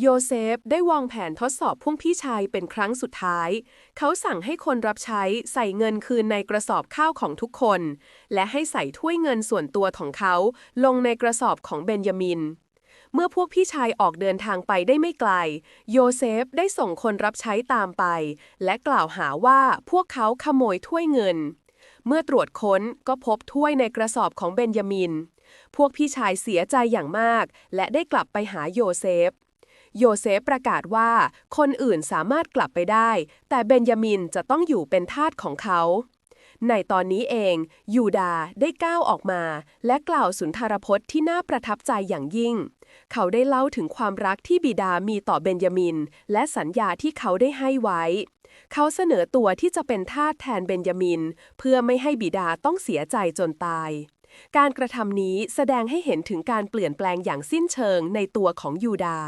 โยเซฟได้วางแผนทดสอบพวกพี่ชายเป็นครั้งสุดท้าย เขาสั่งให้คนรับใช้ใส่เงินคืนในกระสอบข้าวของทุกคน และให้ใส่ถ้วยเงินส่วนตัวของเขาลงในกระสอบของเบนยามิน เมื่อพวกพี่ชายออกเดินทางไปได้ไม่ไกล โยเซฟได้ส่งคนรับใช้ตามไป และกล่าวหาว่าพวกเขาขโมยถ้วยเงิน เมื่อตรวจค้นก็พบถ้วยในกระสอบของเบนยามิน พวกพี่ชายเสียใจอย่างมาก และได้กลับไปหาโยเซฟ โยเซฟประกาศว่า คนอื่นสามารถกลับไปได้ แต่เบนยามินจะต้องอยู่เป็นทาสของเขา ในตอนนี้เอง ยูดาได้ก้าวออกมา และกล่าวสุนทรพจน์ที่น่าประทับใจอย่างยิ่ง เขาได้เล่าถึงความรักที่บิดามีต่อเบนยามิน และสัญญาที่เขาได้ให้ไว้ เขาเสนอตัวที่จะเป็นทาสแทนเบนยามิน เพื่อไม่ให้บิดาต้องเสียใจจนตายการกระทำนี้แสดงให้เห็นถึงการเปลี่ยนแปลงอย่างสิ้นเชิงในตัวของยูดา